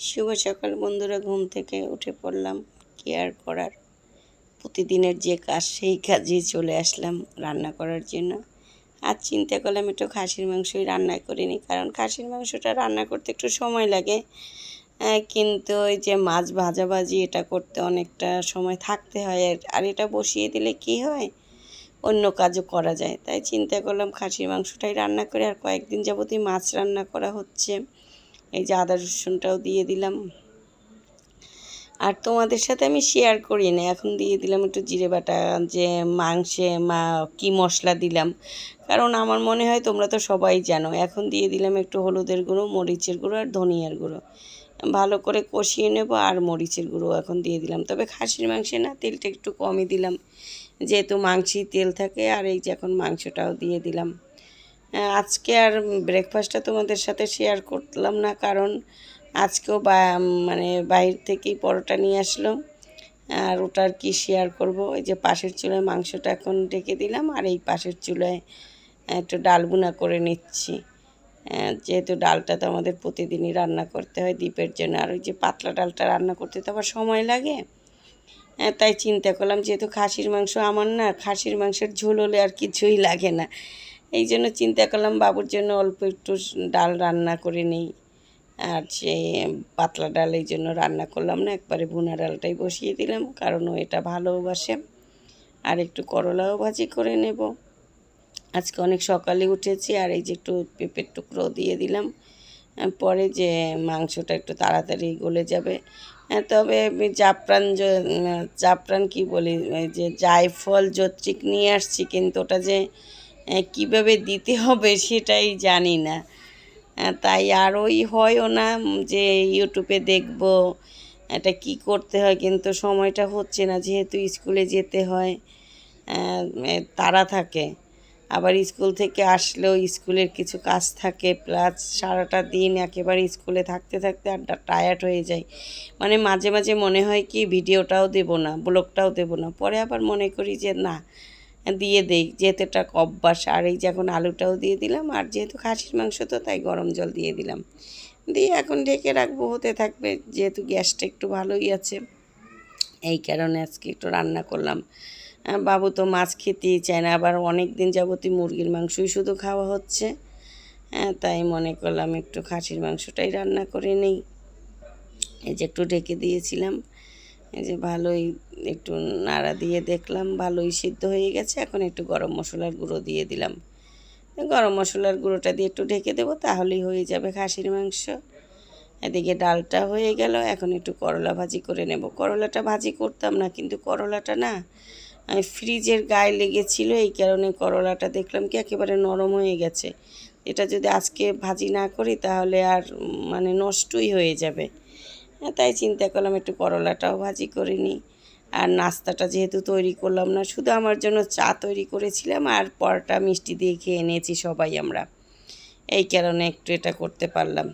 শুভ সকাল বন্ধুরা, ঘুম থেকে উঠে পড়লাম কেয়ার করার। প্রতিদিনের যে কাজ, সেই কাজেই চলে আসলাম রান্না করার জন্য। আর চিন্তা করলাম একটু খাসির মাংসই রান্না করিনি কারণ খাসির মাংসটা রান্না করতে একটু সময় লাগে। কিন্তু ওই যে মাছ ভাজাভাজি, এটা করতে অনেকটা সময় থাকতে হয়। আর- আর এটা বসিয়ে দিলে কি হয়? অন্য কাজও করা যায়। তাই চিন্তা করলাম খাসির মাংসটাই রান্না করে, আর কয়েকদিন যাবতই মাছ রান্না করা হচ্ছে। এই যে আদা রসুনটাও দিয়ে দিলাম। আর তোমাদের সাথে আমি শেয়ার করি না এখন দিয়ে দিলাম একটু জিরে বাটা, যে মাংসে মা কি মশলা দিলাম। কারণ আমার মনে হয় তোমরা তো সবাই জানো, এখন দিয়ে দিলাম একটু হলুদের গুঁড়ো, মরিচের গুঁড়ো আর ধনিয়ার গুঁড়ো। ভালো করে কষিয়ে নেব আর মরিচের গুঁড়ো এখন দিয়ে দিলাম। তবে খাসির মাংসে না তেলটা একটু কমই দিলাম, যেহেতু মাংসেই তেল থাকে, আর এই যে এখন মাংসটাও দিয়ে দিলাম। আজকে আর ব্রেকফাস্টটা তোমাদের সাথে শেয়ার করলাম না, কারণ আজকেও বা মানে বাইরে থেকেই পরোটা নিয়ে আসলো। আর ওটা আর কি শেয়ার করব? ওই যে পাশের চুলায় মাংসটা এখন ঢেকে দিলাম, আর এই পাশের চুলায় একটু ডাল বুনা করে নিচ্ছি। যেহেতু ডালটা তো আমাদের প্রতিদিনই রান্না করতে হয় দ্বীপের জন্য, আর ওই যে পাতলা ডালটা রান্না করতে তো আবার সময় লাগে। তাই চিন্তা করলাম, যেহেতু খাসির মাংস আমার না, খাসির মাংসের ঝোল হলে আর কিছুই লাগে না। এই জন্য চিন্তা করলাম বাবুর জন্য অল্প একটু ডাল রান্না করে নিই। আর সে পাতলা ডাল এই জন্য রান্না করলাম না একবারে ভুনা ডালটাই বসিয়ে দিলাম কারণ ও এটা ভালোবাসে। আর একটু করলাও ভাজি করে নেব। আজকে অনেক সকালে উঠেছি আর এই যে একটু পেঁপের টুকরো দিয়ে দিলাম। পরে যে মাংসটা একটু তাড়াতাড়ি গলে যাবে। হ্যাঁ, তবে জাফরান জাফরান কি বলি যে জায়ফল জত্রিক নিয়ে আসছি কিন্তু ওটা যে কীভাবে দিতে হবে সেটাই জানি না। তাই আর ওই হয়ও না যে ইউটিউবে দেখব, এটা কি করতে হয় কিন্তু সময়টা হচ্ছে না, যেহেতু স্কুলে যেতে হয় তাড়া থাকে। আবার স্কুল থেকে আসলেও স্কুলের কিছু কাজ থাকে, প্লাস সারাটা দিন একেবারে স্কুলে থাকতে থাকতে আর টায়ার্ড হয়ে যায়। মানে মাঝে মাঝে মনে হয় কি, ভিডিওটাও দেবো না, ব্লগটাও দেবো না। পরে আবার মনে করি যে না দিয়ে দেই, যেহেতু এটা অভ্যাস। আর এই যে এখন আলুটাও দিয়ে দিলাম, আর যেহেতু খাসির মাংস তো, তাই গরম জল দিয়ে দিলাম। দিয়ে এখন ঢেকে রাখব, হতে থাকবে যেহেতু গ্যাসটা একটু ভালোই আছে। এই কারণে আজকে একটু রান্না করলাম। বাবু তো মাছ খেতেই চায় না, আবার অনেক দিন যাবতই মুরগির মাংসই শুধু খাওয়া হচ্ছে। হ্যাঁ তাই মনে করলাম একটু খাসির মাংসটাই রান্না করে নেই। এই যে একটু ঢেকে দিয়েছিলাম। এই যে ভালোই একটু নাড়া দিয়ে দেখলাম, ভালোই সিদ্ধ হয়ে গেছে। এখন একটু গরম মশলার গুঁড়ো দিয়ে দিলাম। গরম মশলার গুঁড়োটা দিয়ে একটু ঢেকে দেবো, তাহলেই হয়ে যাবে খাসির মাংস। এদিকে ডালটা হয়ে গেল, এখন একটু করলা ভাজি করে নেব। করলাটা ভাজি করতাম না, কিন্তু করলাটা না ফ্রিজের গায়ে লেগেছিল, এই কারণে করলাটা দেখলাম কি একেবারে নরম হয়ে গেছে। এটা যদি আজকে ভাজি না করি, তাহলে আর মানে নষ্টই হয়ে যাবে। তাই চিন্তা করলাম একটু করলাটাও ভাজি করে নিই। আর নাস্তাটা যেহেতু তৈরি করলাম না, শুধু আমার জন্য চা তৈরি করেছিলাম আর পরটা মিষ্টি দিয়ে খেয়ে নিয়েছি সবাই আমরা। এই কারণে একটু এটা করতে পারলাম।